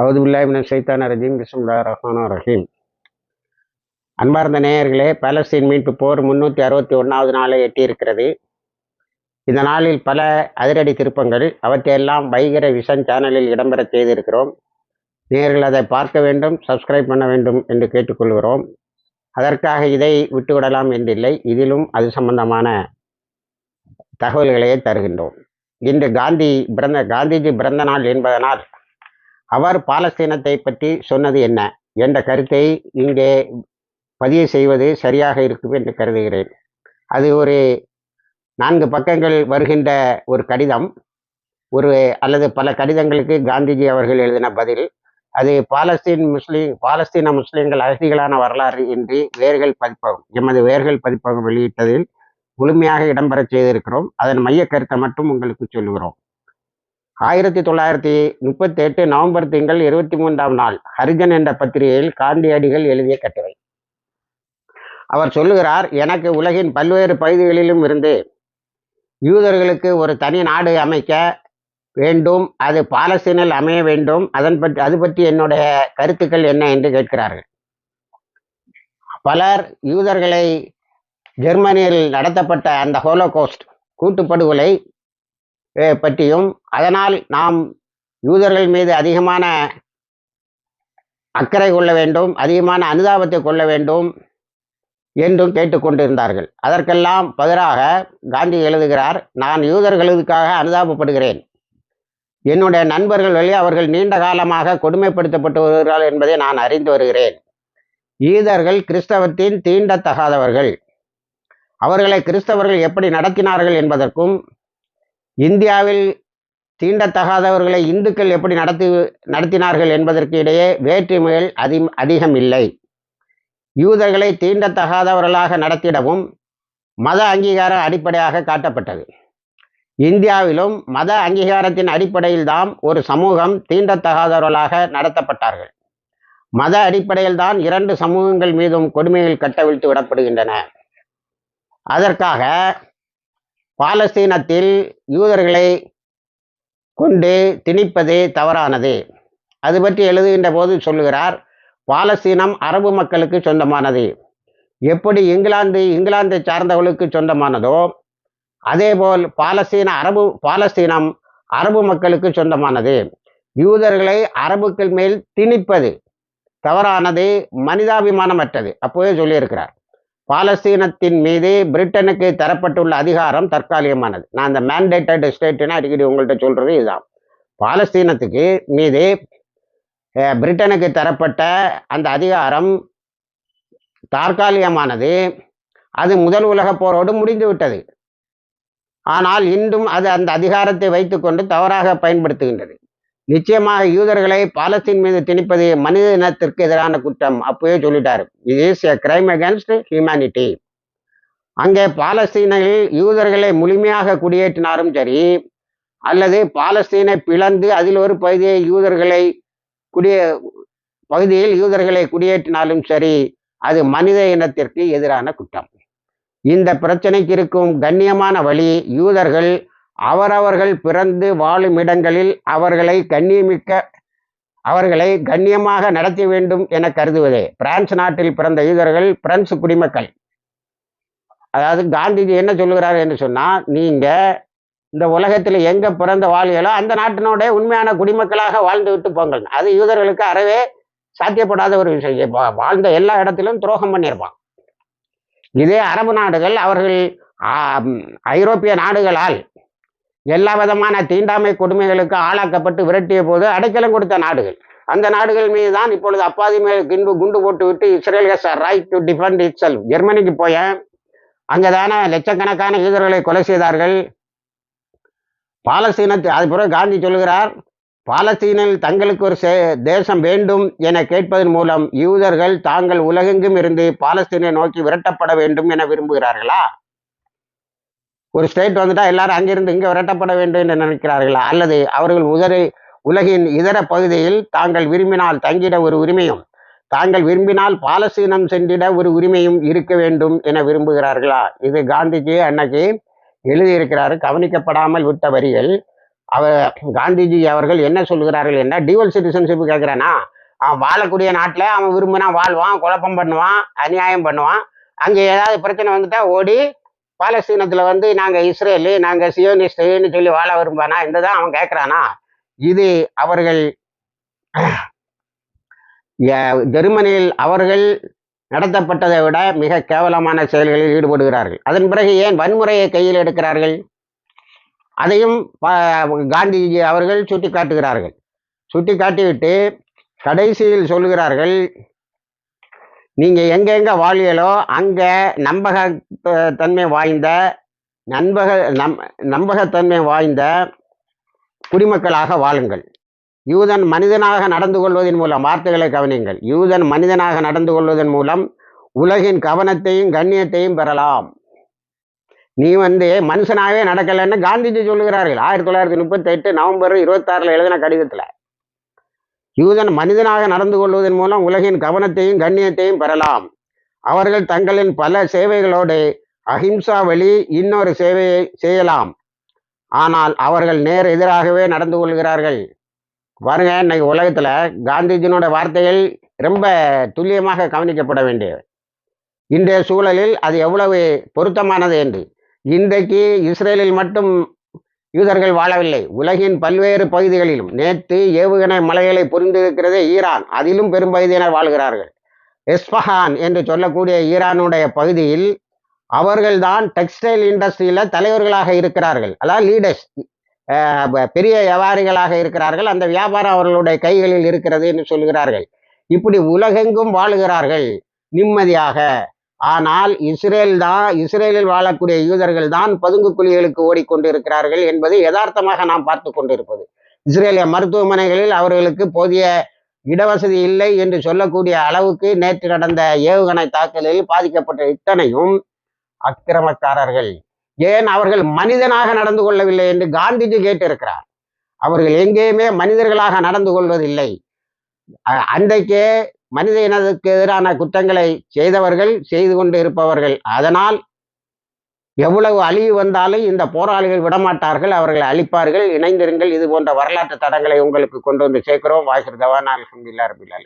அவதுல்லாஹிமின் சைத்தான ரஜீம் பிஸ்முல்லா ரஹ்மான் ரஹீம். அன்பார்ந்த நேயர்களே பாலஸ்தீன் மீட்பு போர் முன்னூற்றி அறுபத்தி ஒன்றாவது நாளை எட்டியிருக்கிறது. இந்த நாளில் பல அதிரடி திருப்பங்கள் அவற்றையெல்லாம் வைகர விஷன் சேனலில் இடம்பெற செய்திருக்கிறோம். நேயர்கள் அதை பார்க்க வேண்டும் சப்ஸ்கிரைப் பண்ண வேண்டும் என்று கேட்டுக்கொள்கிறோம். அதற்காக இதை விட்டுவிடலாம் என்றில்லை. இதிலும் அது சம்பந்தமான தகவல்களையே தருகின்றோம். இன்று காந்தி பிறந்த காந்திஜி பிறந்த நாள் என்பதனால் அவர் பாலஸ்தீனத்தை பற்றி சொன்னது என்ன? என்ற கருத்தை இங்கே பதிவு செய்வது சரியாக இருக்கும் என்று கருதுகிறேன். அது ஒரு நான்கு பக்கங்கள் வருகின்ற ஒரு கடிதம். ஒரு அல்லது பல கடிதங்களுக்கு காந்திஜி அவர்கள் எழுதின பதில். அது பாலஸ்தீன் முஸ்லீம் பாலஸ்தீன முஸ்லீம்கள் அகதிகளான வரலாறு என்று வேர்கள் பதிப்பகம் எமது வேர்கள் பதிப்பகம் வெளியிட்டதில் முழுமையாக இடம்பெறச் செய்திருக்கிறோம். அதன் மைய கருத்தை மட்டும் உங்களுக்கு சொல்லுகிறோம். ஆயிரத்தி தொள்ளாயிரத்தி முப்பத்தி எட்டு நவம்பர் திங்கள் இருபத்தி மூன்றாம் நாள் ஹரிஜன் என்ற பத்திரிகையில் காந்தியடிகள் எழுதிய கட்டுரை. அவர் சொல்லுகிறார் எனக்கு உலகின் பல்வேறு பகுதிகளிலும் இருந்து யூதர்களுக்கு ஒரு தனி நாடு அமைக்க வேண்டும் அது பாலஸ்தீனில் அமைய வேண்டும். அதன் பற்றி அது பற்றி என்னுடைய கருத்துக்கள் என்ன என்று கேட்கிறார்கள். பலர் யூதர்களை ஜெர்மனியில் நடத்தப்பட்ட அந்த ஹோலோகோஸ்ட் கூட்டுப்படுகொலை பற்றியும் அதனால் நாம் யூதர்கள் மீது அதிகமான அக்கறை கொள்ள வேண்டும் அதிகமான அனுதாபத்தை கொள்ள வேண்டும் என்றும் கேட்டுக்கொண்டிருந்தார்கள் அதற்கெல்லாம் பதிலாக காந்தி எழுதுகிறார் நான் யூதர்களுக்காக அனுதாபப்படுகிறேன். என்னுடைய நண்பர்கள் வழி அவர்கள் நீண்ட காலமாக கொடுமைப்படுத்தப்பட்டு வருகிறார்கள் என்பதை நான் அறிந்து வருகிறேன். யூதர்கள் கிறிஸ்தவத்தின் தீண்டத்தகாதவர்கள். அவர்களை கிறிஸ்தவர்கள் எப்படி நடத்தினார்கள் என்பதற்கும் இந்தியாவில் தீண்டத்தகாதவர்களை இந்துக்கள் எப்படி நடத்தி நடத்தினார்கள் என்பதற்கு இடையே வேற்றுமைகள் அதி அதிகம் இல்லை. யூதர்களை தீண்டத்தகாதவர்களாக நடத்திடவும் மத அங்கீகாரம் அடிப்படையாக காட்டப்பட்டது. இந்தியாவிலும் மத அங்கீகாரத்தின் அடிப்படையில் தான் ஒரு சமூகம் தீண்டத்தகாதவர்களாக நடத்தப்பட்டார்கள். மத அடிப்படையில் தான் இரண்டு சமூகங்கள் மீதும் கொடுமைகள் கட்டவிழ்த்து விடப்படுகின்றன. அதற்காக பாலஸ்தீனத்தில் யூதர்களை கொண்டு திணிப்பது தவறானது. அது பற்றி எழுதுகின்ற போது சொல்லுகிறார் பாலஸ்தீனம் அரபு மக்களுக்கு சொந்தமானது. எப்படி இங்கிலாந்து இங்கிலாந்தை சார்ந்தவர்களுக்கு சொந்தமானதோ அதேபோல் பாலஸ்தீன அரபு பாலஸ்தீனம் அரபு மக்களுக்கு சொந்தமானது. யூதர்களை அரபுக்கள் மேல் திணிப்பது தவறானது மனிதாபிமானமற்றது. அப்போதே சொல்லியிருக்கிறார். பாலஸ்தீனத்தின் மீது பிரிட்டனுக்கு தரப்பட்டுள்ள அதிகாரம் தற்காலிகமானது. நான் அந்த மேண்டேட்டட் ஸ்டேட்டுன்னு அடிக்கடி உங்கள்கிட்ட சொல்கிறது இதுதான். பாலஸ்தீனத்துக்கு மீது பிரிட்டனுக்கு தரப்பட்ட அந்த அதிகாரம் தற்காலிகமானது. அது முதல் உலகப் போரோடு முடிந்து விட்டது. ஆனால் இன்றும் அது அந்த அதிகாரத்தை வைத்துக்கொண்டு தவறாக பயன்படுத்துகின்றது. நிச்சயமாக யூதர்களை பாலஸ்தீன் மீது திணிப்பது மனித இனத்திற்கு எதிரான குற்றம் அப்பவே சொல்லிட்டாரு. இது is a crime against humanity அங்கே பாலஸ்தீனில் யூதர்களை முழுமையாக குடியேற்றினாரும் சரி அல்லது பாலஸ்தீனை பிளந்து அதில் ஒரு பகுதியை யூதர்களை குடிய பகுதியில் யூதர்களை குடியேற்றினாலும் சரி அது மனித இனத்திற்கு எதிரான குற்றம். இந்த பிரச்சனைக்கு இருக்கும் கண்ணியமான வழி யூதர்கள் அவரவர்கள் பிறந்து வாழும் இடங்களில் அவர்களை கண்ணியமிக்க அவர்களை கண்ணியமாக நடத்த வேண்டும் என கருதுவதே. பிரான்ஸ் நாட்டில் பிறந்த யூதர்கள் பிரெஞ்சு குடிமக்கள். அதாவது காந்திஜி என்ன சொல்லுகிறார் என்று சொன்னால் நீங்கள் இந்த உலகத்தில் எங்கே பிறந்த வாழ்களோ அந்த நாட்டினுடைய உண்மையான குடிமக்களாக வாழ்ந்து விட்டு போங்கள். அது யூதர்களுக்கு அறவே சாத்தியப்படாத ஒரு விஷயம். வாழ்ந்த எல்லா இடத்திலும் துரோகம் பண்ணியிருப்பான். இதே அரபு நாடுகள் அவர்கள் ஐரோப்பிய நாடுகளால் எல்லா விதமான தீண்டாமை கொடுமைகளுக்கு ஆளாக்கப்பட்டு விரட்டிய போது அடைக்கலம் கொடுத்த நாடுகள். அந்த நாடுகள் மீது தான் இப்பொழுது அப்பாதி மேல் குண்டு குண்டு போட்டு விட்டு Israel has right to defend itself ஜெர்மனிக்கு போயேன் அங்கே தானே லட்சக்கணக்கான யூதர்களை கொலை செய்தார்கள். பாலஸ்தீனத்தை அது பிறகு காந்தி சொல்கிறார் பாலஸ்தீனில் தங்களுக்கு ஒரு தேசம் வேண்டும் என கேட்பதன் மூலம் யூதர்கள் தாங்கள் உலகெங்கும் இருந்து பாலஸ்தீனை நோக்கி விரட்டப்பட வேண்டும் என விரும்புகிறார்களா? ஒரு ஸ்டேட் வந்துட்டா எல்லாரும் அங்கிருந்து இங்கே விரட்டப்பட வேண்டும் என்று நினைக்கிறார்களா? அல்லது அவர்கள் உதரை உலகின் இதர பகுதியில் தாங்கள் விரும்பினால் தங்கிட ஒரு உரிமையும் தாங்கள் விரும்பினால் பாலஸ்தீனம் சென்றிட ஒரு உரிமையும் இருக்க வேண்டும் என விரும்புகிறார்களா? இது காந்திஜி அன்னைக்கு எழுதியிருக்கிறாரு. கவனிக்கப்படாமல் விட்ட வரிகள். அவர் காந்திஜி அவர்கள் என்ன சொல்கிறார்கள் என்ன டியூவல் சிட்டிசன்ஷிப் கேட்குறானா அவன் வாழக்கூடிய நாட்டில் அவன் விரும்பினா வாழ்வான் குழப்பம் பண்ணுவான் அநியாயம் பண்ணுவான். அங்கே ஏதாவது பிரச்சனை வந்துட்டா ஓடி பாலஸ்தீனத்தில் வந்து நாங்கள் இஸ்ரேலு நாங்கள் சியோனிஸ்டுன்னு சொல்லி வாழ விரும்பானா இந்த தான் அவன் கேட்குறானா இது அவர்கள் ஜெர்மனியில் அவர்கள் நடத்தப்பட்டதை விட மிக கேவலமான செயல்களில் ஈடுபடுகிறார்கள். அதன் பிறகு ஏன் வன்முறையை கையில் எடுக்கிறார்கள்? அதையும் காந்திஜி அவர்கள் சுட்டி காட்டுகிறார்கள் சுட்டி காட்டிவிட்டு கடைசியில் சொல்கிறார்கள் நீங்கள் எங்கெங்கே வாழியலோ அங்கே நம்பக தன்மை வாய்ந்த நண்பக நம் நம்பகத்தன்மை வாய்ந்த குடிமக்களாக வாழுங்கள். யூதன் மனிதனாக நடந்து கொள்வதன் மூலம் வார்த்தைகளை கவனியுங்கள். யூதன் மனிதனாக நடந்து கொள்வதன் மூலம் உலகின் கவனத்தையும் கண்ணியத்தையும் பெறலாம். நீ வந்து மனுஷனாகவே நடக்கலைன்னு காந்திஜி சொல்லுகிறார்கள். ஆயிரத்தி தொள்ளாயிரத்தி முப்பத்தி எட்டு நவம்பர் இருபத்தாறில் எழுதின கடிதத்தில். யூதன் மனிதனாக நடந்து கொள்வதன் மூலம் உலகின் கவனத்தையும் கண்ணியத்தையும் பெறலாம். அவர்கள் தங்களின் பல சேவைகளோடு அஹிம்சா வழி இன்னொரு சேவையை செய்யலாம். ஆனால் அவர்கள் நேர் எதிராகவே நடந்து கொள்கிறார்கள். பாருங்க இன்னைக்கு உலகத்துல காந்திஜியினோட வார்த்தைகள் ரொம்ப துல்லியமாக கவனிக்கப்பட வேண்டியது. இன்றைய சூழலில் அது எவ்வளவு பொருத்தமானது என்று. இன்றைக்கு இஸ்ரேலில் மட்டும் யூதர்கள் வாழவில்லை. உலகின் பல்வேறு பகுதிகளிலும் நேற்று ஏவுகணை மலைகளை புரிந்திருக்கிறதே ஈரான். அதிலும் பெரும்பகுதியினர் வாழ்கிறார்கள். எஸ்பஹான் என்று சொல்லக்கூடிய ஈரானுடைய பகுதியில் அவர்கள்தான் டெக்ஸ்டைல் இண்டஸ்ட்ரியில தலைவர்களாக இருக்கிறார்கள். அதாவது லீடர்ஸ். பெரிய வியாபாரிகளாக இருக்கிறார்கள். அந்த வியாபாரம் அவர்களுடைய கைகளில் இருக்கிறது என்று சொல்கிறார்கள். இப்படி உலகெங்கும் வாழுகிறார்கள். நிம்மதியாக. ஆனால் இஸ்ரேல் தான் இஸ்ரேலில் வாழக்கூடிய யூதர்கள் தான் பதுங்கு குழிகளுக்கு ஓடிக்கொண்டிருக்கிறார்கள் என்பது யதார்த்தமாக நாம் பார்த்து கொண்டிருப்பது. இஸ்ரேலிய மருத்துவமனைகளில் அவர்களுக்கு போதிய இடவசதி இல்லை என்று சொல்லக்கூடிய அளவுக்கு நேற்று நடந்த ஏவுகணை தாக்குதலில் பாதிக்கப்பட்ட இத்தனையும் அக்கிரமக்காரர்கள். ஏன் அவர்கள் மனிதனாக நடந்து கொள்ளவில்லை என்று காந்திஜி கேட்டிருக்கிறார். அவர்கள் எங்கேயுமே மனிதர்களாக நடந்து கொள்வதில்லை. அன்றைக்கே மனித இனத்துக்கு எதிரான குற்றங்களை செய்தவர்கள் செய்து கொண்டு இருப்பவர்கள். அதனால் எவ்வளவு அழிவு வந்தாலும் இந்த போராளிகள் விடமாட்டார்கள் அவர்களை அழிப்பார்கள். இணைந்திருங்கள். இது போன்ற வரலாற்று தடங்களை உங்களுக்கு கொண்டு வந்து சேர்க்கிறோம். வாய்ஸ் தவான் அலமதுல்லா ரபில்